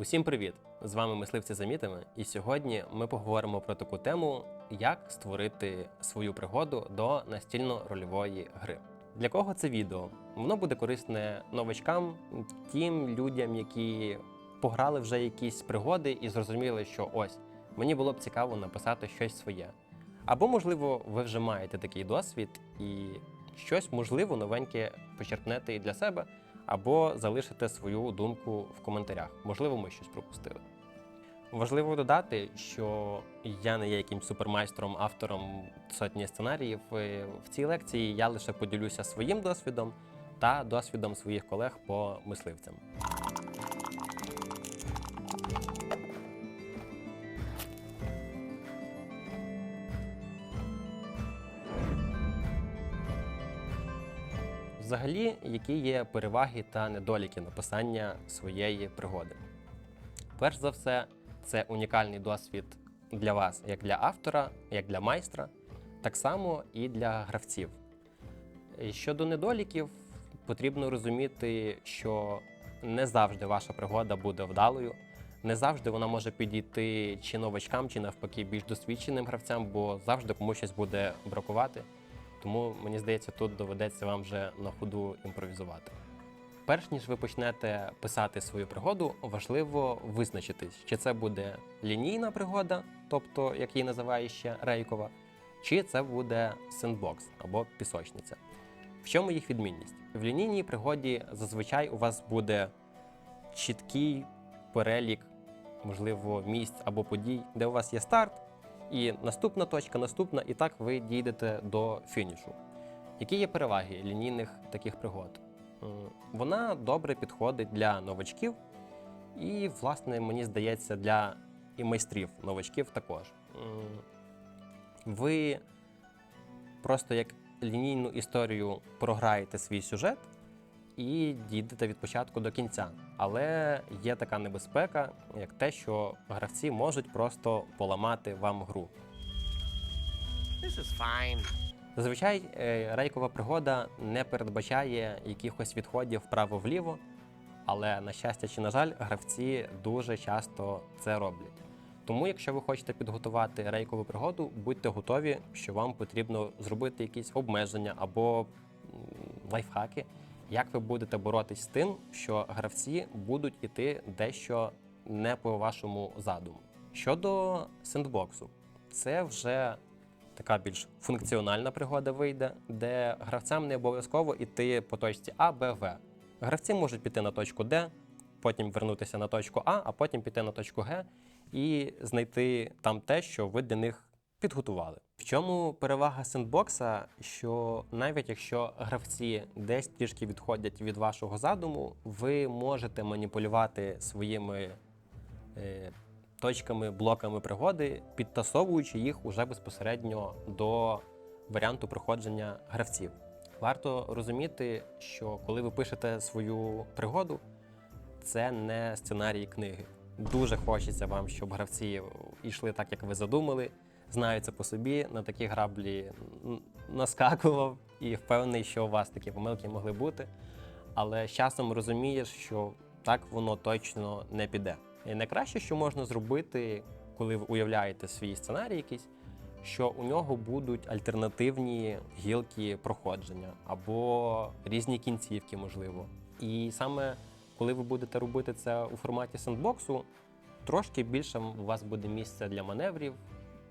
Усім привіт! З вами мисливці за і сьогодні ми поговоримо про таку тему, як створити свою пригоду до настільно-рольової гри. Для кого це відео? Воно буде корисне новачкам, тим людям, які пограли вже якісь пригоди і зрозуміли, що ось мені було б цікаво написати щось своє. Або, можливо, ви вже маєте такий досвід і щось можливо новеньке почерпнете і для себе, або залишите свою думку в коментарях. Можливо, ми щось пропустили. Важливо додати, що я не є якимсь супермайстром, автором сотні сценаріїв. В цій лекції я лише поділюся своїм досвідом та досвідом своїх колег по мисливцям. Взагалі, які є переваги та недоліки написання своєї пригоди? Перш за все, це унікальний досвід для вас, як для автора, як для майстра, так само і для гравців. Щодо недоліків, потрібно розуміти, що не завжди ваша пригода буде вдалою, не завжди вона може підійти чи новачкам, чи навпаки більш досвідченим гравцям, бо завжди комусь щось буде бракувати. Тому мені здається, тут доведеться вам вже на ходу імпровізувати. Перш ніж ви почнете писати свою пригоду, важливо визначитись, чи це буде лінійна пригода, тобто як її називає ще Рейкова, чи це буде сендбокс або пісочниця. В чому їх відмінність? В лінійній пригоді зазвичай у вас буде чіткий перелік, можливо, місць або подій, де у вас є старт, і наступна точка, наступна, і так ви дійдете до фінішу. Які є переваги лінійних таких пригод? Вона добре підходить для новачків, і, власне, мені здається, для і майстрів новачків також. Ви просто як лінійну історію програєте свій сюжет і дійдете від початку до кінця. Але є така небезпека, як те, що гравці можуть просто поламати вам гру. This is fine. Зазвичай е, рейкова пригода не передбачає якихось відходів вправо-вліво, але на щастя чи на жаль, гравці дуже часто це роблять. Тому, якщо ви хочете підготувати рейкову пригоду, будьте готові, що вам потрібно зробити якісь обмеження або лайфхаки, як ви будете боротись з тим, що гравці будуть іти дещо не по вашому задуму. Щодо сендбоксу, це вже така більш функціональна пригода вийде, де гравцям не обов'язково йти по точці А, Б, В. Гравці можуть піти на точку Д, потім вернутися на точку А, а потім піти на точку Г і знайти там те, що ви для них підготували. В чому перевага сендбокса, що навіть якщо гравці десь трішки відходять від вашого задуму, ви можете маніпулювати своїми е, точками, блоками пригоди, підтасовуючи їх уже безпосередньо до варіанту проходження гравців. Варто розуміти, що коли ви пишете свою пригоду, це не сценарій книги. Дуже хочеться вам, щоб гравці йшли так, як ви задумали. Знаю це по собі, на такі граблі наскакував і впевнений, що у вас такі помилки могли бути. Але з часом розумієш, що так воно точно не піде. І найкраще, що можна зробити, коли ви уявляєте свій сценарій якийсь, що у нього будуть альтернативні гілки проходження або різні кінцівки, можливо. І саме коли ви будете робити це у форматі сендбоксу, трошки більше у вас буде місця для маневрів,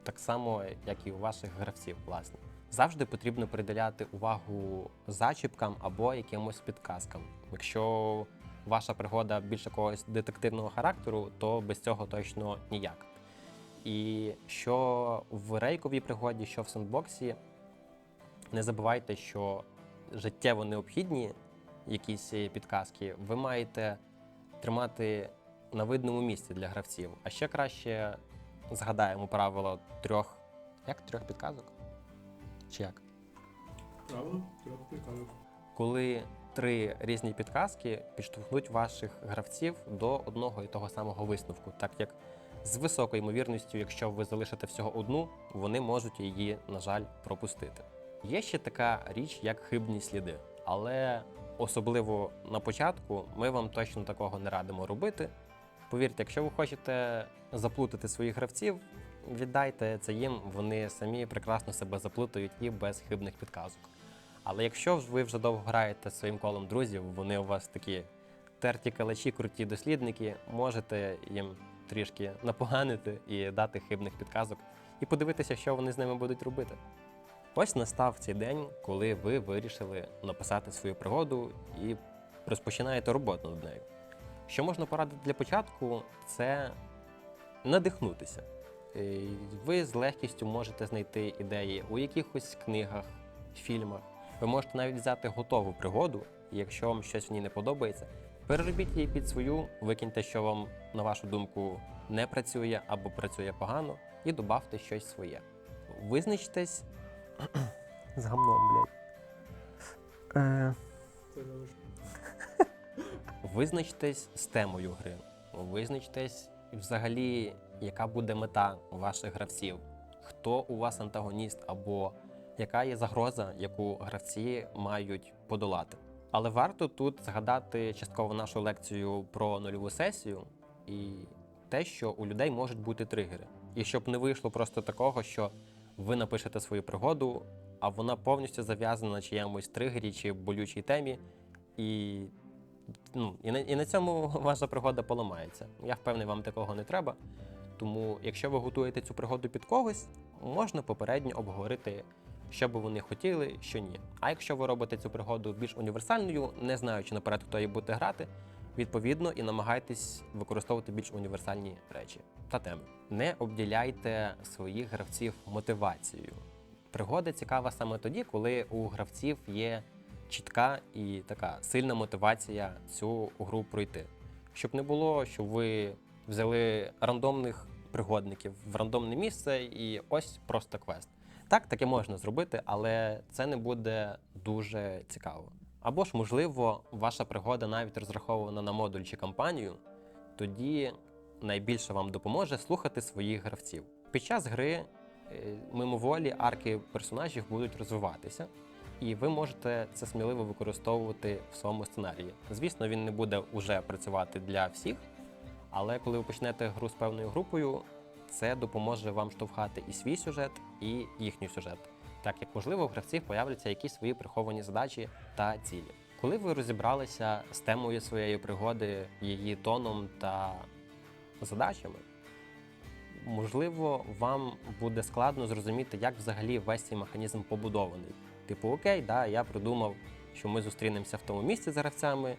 так само, як і у ваших гравців, власне. Завжди потрібно приділяти увагу зачіпкам або якимось підказкам. Якщо ваша пригода більш якогось детективного характеру, то без цього точно ніяк. І що в рейковій пригоді, що в сендбоксі, не забувайте, що життєво необхідні якісь підказки ви маєте тримати на видному місці для гравців. А ще краще згадаємо правило трьох. Як трьох підказок? Чи як? Правило трьох підказок. коли три різні підказки підштовхнуть ваших гравців до одного і того самого висновку, так як з високою ймовірністю, якщо ви залишите всього одну, вони можуть її, на жаль, пропустити. Є ще така річ, як хибні сліди, але особливо на початку ми вам точно такого не радимо робити, Повірте, якщо ви хочете заплутати своїх гравців, віддайте це їм, вони самі прекрасно себе заплутають і без хибних підказок. Але якщо ви вже довго граєте зі своїм колом друзів, вони у вас такі терті калачі, круті дослідники, можете їм трішки напоганити і дати хибних підказок, і подивитися, що вони з ними будуть робити. Ось настав цей день, коли ви вирішили написати свою пригоду і розпочинаєте роботу над нею. Що можна порадити для початку, це надихнутися. Е, Ви з легкістю можете знайти ідеї у якихось книгах, фільмах. Ви можете навіть взяти готову пригоду, і якщо вам щось в ній не подобається, переробіть її під свою, викиньте, що вам, на вашу думку, не працює або працює погано, і додавте щось своє. Визначтесь з гамном, блядь. Е... Визначтесь з темою гри. Визначтесь взагалі, яка буде мета ваших гравців, хто у вас антагоніст, або яка є загроза, яку гравці мають подолати. Але варто тут згадати частково нашу лекцію про нульову сесію і те, що у людей можуть бути тригери. І щоб не вийшло просто такого, що ви напишете свою пригоду, а вона повністю зав'язана на чиємусь тригері чи болючій темі, і ну, і, на, і на цьому ваша пригода поламається. Я впевнений, вам такого не треба. Тому, якщо ви готуєте цю пригоду під когось, можна попередньо обговорити, що би вони хотіли, що ні. А якщо ви робите цю пригоду більш універсальною, не знаючи наперед, хто її буде грати, відповідно і намагайтесь використовувати більш універсальні речі та теми. Не обділяйте своїх гравців мотивацією. Пригода цікава саме тоді, коли у гравців є чітка і така сильна мотивація цю гру пройти. Щоб не було, що ви взяли рандомних пригодників в рандомне місце і ось просто квест. Так, таке можна зробити, але це не буде дуже цікаво. Або ж, можливо, ваша пригода навіть розрахована на модуль чи кампанію, тоді найбільше вам допоможе слухати своїх гравців. Під час гри е, мимоволі арки персонажів будуть розвиватися, і ви можете це сміливо використовувати в своєму сценарії. Звісно, він не буде уже працювати для всіх, але коли ви почнете гру з певною групою, це допоможе вам штовхати і свій сюжет, і їхній сюжет, так як можливо у гравців появляться якісь свої приховані задачі та цілі. Коли ви розібралися з темою своєї пригоди, її тоном та задачами, можливо, вам буде складно зрозуміти, як взагалі весь цей механізм побудований. Типу, окей, да, я придумав, що ми зустрінемося в тому місці з гравцями,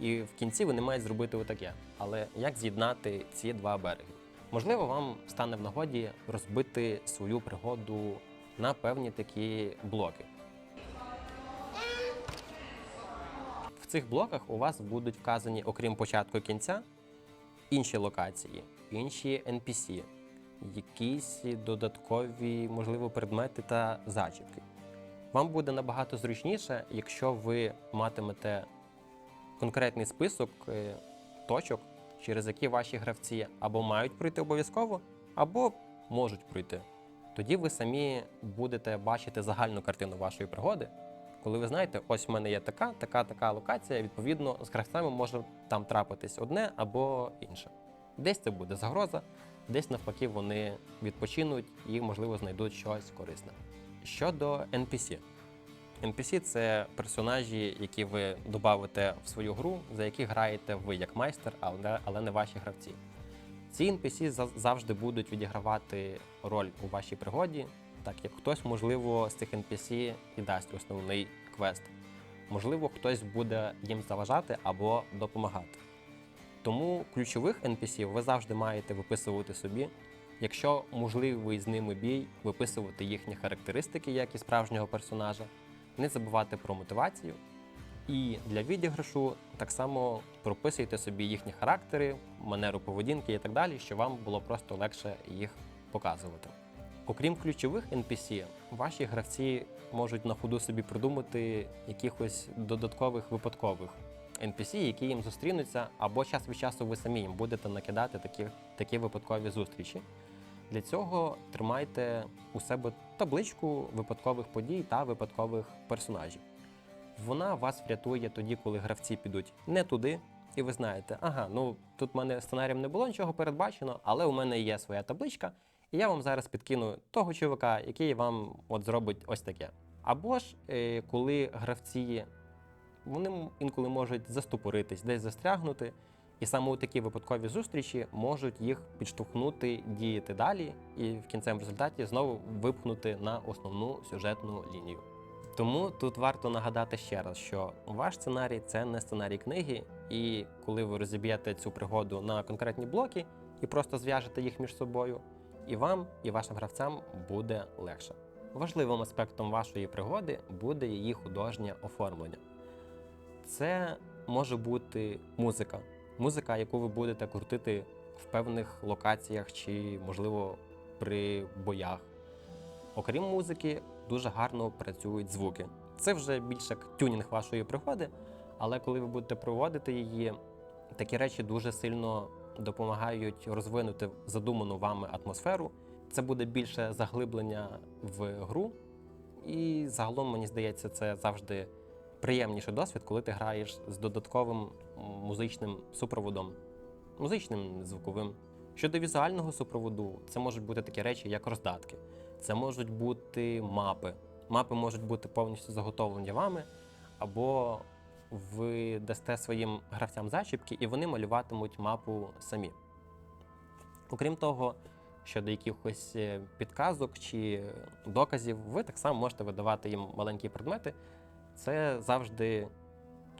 і в кінці вони мають зробити отаке. Але як з'єднати ці два береги? Можливо, вам стане в нагоді розбити свою пригоду на певні такі блоки. В цих блоках у вас будуть вказані, окрім початку і кінця, інші локації, інші NPC, якісь додаткові, можливо, предмети та зачіпки. Вам буде набагато зручніше, якщо ви матимете конкретний список е, точок, через які ваші гравці або мають пройти обов'язково, або можуть пройти. Тоді ви самі будете бачити загальну картину вашої пригоди. Коли ви знаєте, ось в мене є така, така, така локація, відповідно, з гравцями може там трапитись одне або інше. Десь це буде загроза, десь навпаки вони відпочинуть і, можливо, знайдуть щось корисне. Щодо NPC. NPC це персонажі, які ви додавите в свою гру, за які граєте ви як майстер, але, не ваші гравці. Ці NPC завжди будуть відігравати роль у вашій пригоді, так як хтось, можливо, з цих NPC і дасть основний квест. Можливо, хтось буде їм заважати або допомагати. Тому ключових NPC ви завжди маєте виписувати собі. Якщо можливий з ними бій, виписувати їхні характеристики, як і справжнього персонажа, не забувати про мотивацію. І для відіграшу так само прописуйте собі їхні характери, манеру поведінки і так далі, щоб вам було просто легше їх показувати. Окрім ключових NPC, ваші гравці можуть на ходу собі придумати якихось додаткових випадкових NPC, які їм зустрінуться, або час від часу ви самі їм будете накидати такі, такі випадкові зустрічі. Для цього тримайте у себе табличку випадкових подій та випадкових персонажів. Вона вас врятує тоді, коли гравці підуть не туди, і ви знаєте, ага, ну тут в мене сценарієм не було нічого передбачено, але у мене є своя табличка, і я вам зараз підкину того чувака, який вам от зробить ось таке. Або ж е, коли гравці вони інколи можуть застопоритись, десь застрягнути, і саме у такі випадкові зустрічі можуть їх підштовхнути діяти далі, і в кінцевому результаті знову випхнути на основну сюжетну лінію. Тому тут варто нагадати ще раз, що ваш сценарій це не сценарій книги, і коли ви розіб'єте цю пригоду на конкретні блоки і просто зв'яжете їх між собою, і вам, і вашим гравцям буде легше. Важливим аспектом вашої пригоди буде її художнє оформлення. Це може бути музика, музика, яку ви будете крутити в певних локаціях чи, можливо, при боях. Окрім музики, дуже гарно працюють звуки. Це вже більше як тюнінг вашої пригоди, але коли ви будете проводити її, такі речі дуже сильно допомагають розвинути задуману вами атмосферу. Це буде більше заглиблення в гру. І загалом, мені здається, це завжди приємніший досвід, коли ти граєш з додатковим музичним супроводом, музичним звуковим. Щодо візуального супроводу, це можуть бути такі речі, як роздатки. Це можуть бути мапи. Мапи можуть бути повністю заготовлені вами, або ви дасте своїм гравцям зачіпки, і вони малюватимуть мапу самі. Окрім того, щодо якихось е, підказок чи доказів, ви так само можете видавати їм маленькі предмети. Це завжди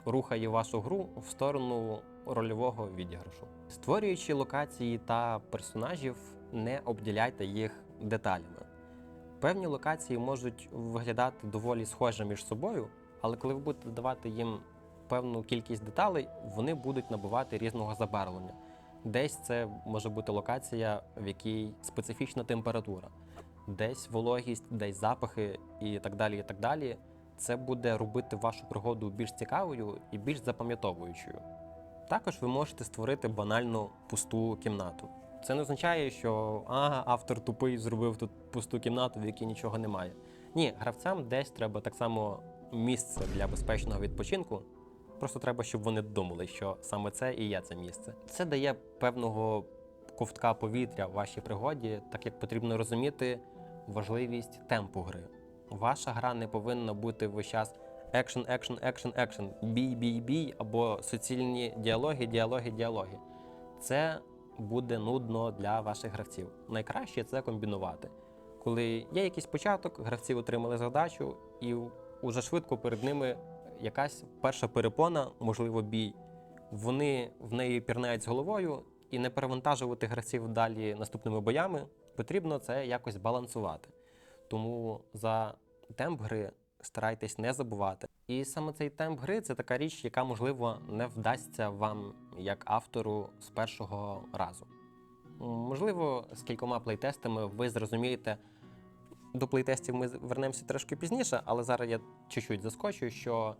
рухає вашу гру в сторону рольового відіграшу. Створюючи локації та персонажів, не обділяйте їх деталями. Певні локації можуть виглядати доволі схожі між собою, але коли ви будете давати їм певну кількість деталей, вони будуть набувати різного забарвлення. Десь це може бути локація, в якій специфічна температура, десь вологість, десь запахи і так далі. І так далі. Це буде робити вашу пригоду більш цікавою і більш запам'ятовуючою. Також ви можете створити банальну пусту кімнату. Це не означає, що ага, автор тупий зробив тут пусту кімнату, в якій нічого немає. Ні, гравцям десь треба так само місце для безпечного відпочинку. Просто треба, щоб вони думали, що саме це і є це місце. Це дає певного ковтка повітря в вашій пригоді, так як потрібно розуміти важливість темпу гри. Ваша гра не повинна бути весь час екшен, екшен, екшен, екшен, бій, бій, бій або суцільні діалоги, діалоги, діалоги. Це буде нудно для ваших гравців. Найкраще це комбінувати. Коли є якийсь початок, гравці отримали задачу, і уже швидко перед ними якась перша перепона, можливо, бій. Вони в неї пірнають з головою і не перевантажувати гравців далі наступними боями. Потрібно це якось балансувати. Тому за темп гри старайтесь не забувати. І саме цей темп гри це така річ, яка, можливо, не вдасться вам як автору з першого разу. Можливо, з кількома плейтестами ви зрозумієте. До плейтестів ми вернемося трошки пізніше, але зараз я чуть-чуть заскочу, що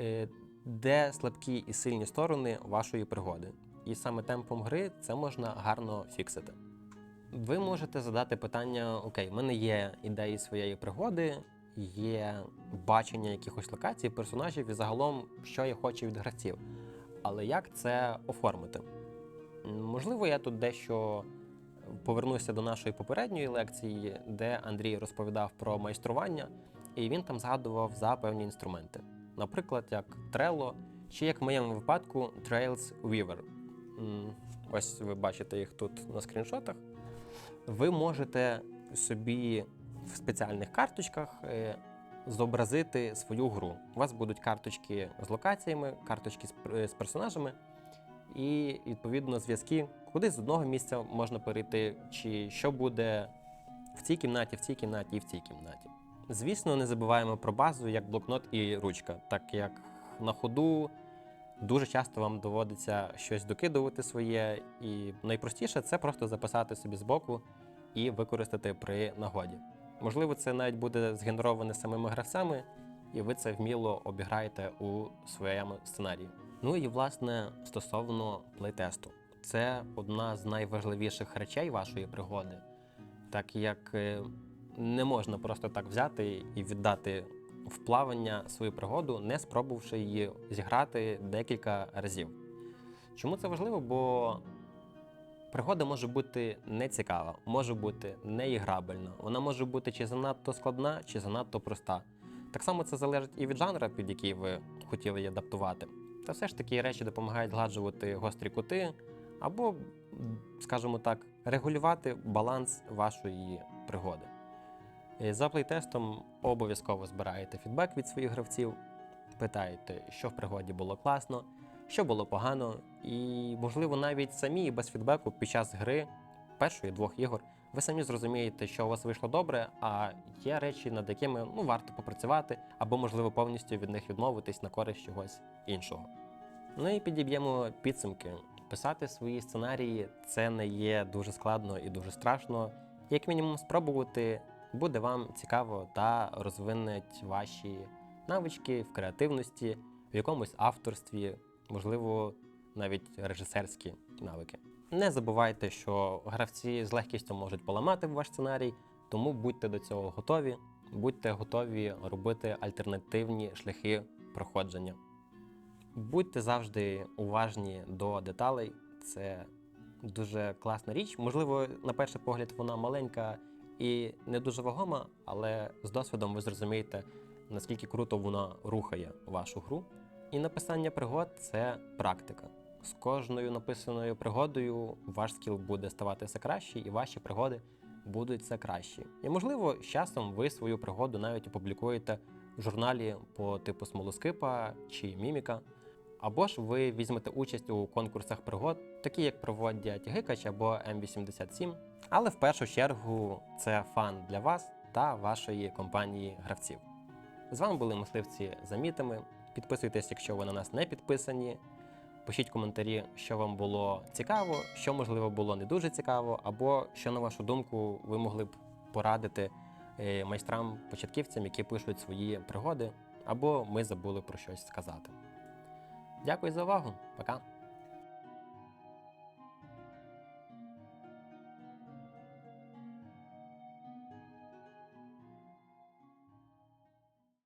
е, де слабкі і сильні сторони вашої пригоди. І саме темпом гри це можна гарно фіксити. Ви можете задати питання: Окей, в мене є ідеї своєї пригоди, є бачення якихось локацій, персонажів і загалом, що я хочу від гравців. Але як це оформити? Можливо, я тут дещо повернуся до нашої попередньої лекції, де Андрій розповідав про майстрування, і він там згадував за певні інструменти. Наприклад, як Trello, чи як в моєму випадку Trails Weaver. Ось ви бачите їх тут на скріншотах. Ви можете собі в спеціальних карточках е, зобразити свою гру. У вас будуть карточки з локаціями, карточки з, з персонажами, і відповідно зв'язки, куди з одного місця можна перейти, чи що буде в цій кімнаті, в цій кімнаті і в цій кімнаті. Звісно, не забуваємо про базу як блокнот і ручка, так як на ходу дуже часто вам доводиться щось докидувати своє, і найпростіше це просто записати собі збоку і використати при нагоді. Можливо, це навіть буде згенероване самими гравцями, і ви це вміло обіграєте у своєму сценарії. Ну і власне стосовно плейтесту, це одна з найважливіших речей вашої пригоди, так як е, не можна просто так взяти і віддати в плавання свою пригоду, не спробувавши її зіграти декілька разів. Чому це важливо? Бо пригода може бути нецікава, може бути неіграбельна. Вона може бути чи занадто складна, чи занадто проста. Так само це залежить і від жанра, під який ви хотіли її адаптувати. Та все ж такі речі допомагають згладжувати гострі кути або, скажімо так, регулювати баланс вашої пригоди. Е, За плейтестом обов'язково збираєте фідбек від своїх гравців, питаєте, що в пригоді було класно, що було погано, і, можливо, навіть самі без фідбеку під час гри першої двох ігор ви самі зрозумієте, що у вас вийшло добре, а є речі, над якими ну, варто попрацювати, або, можливо, повністю від них відмовитись на користь чогось іншого. Ну і підіб'ємо підсумки. Писати свої сценарії це не є дуже складно і дуже страшно. Як мінімум, спробувати буде вам цікаво та розвинеть ваші навички в креативності, в якомусь авторстві, можливо, навіть режисерські навики. Не забувайте, що гравці з легкістю можуть поламати ваш сценарій, тому будьте до цього готові, будьте готові робити альтернативні шляхи проходження. Будьте завжди уважні до деталей. Це дуже класна річ. Можливо, на перший погляд вона маленька і не дуже вагома, але з досвідом ви зрозумієте, наскільки круто вона рухає вашу гру. І написання пригод це практика. З кожною написаною пригодою ваш скіл буде ставати все кращий, і ваші пригоди будуть все кращі. І можливо, з часом ви свою пригоду навіть опублікуєте в журналі по типу смолоскипа чи міміка. Або ж ви візьмете участь у конкурсах пригод, такі як проводять Гикач або М87. Але в першу чергу це фан для вас та вашої компанії гравців. З вами були мисливці за мітами. Підписуйтесь, якщо ви на нас не підписані. Пишіть коментарі, що вам було цікаво, що можливо було не дуже цікаво, або що, на вашу думку, ви могли б порадити е, майстрам-початківцям, які пишуть свої пригоди, або ми забули про щось сказати. Дякую за увагу. Пока.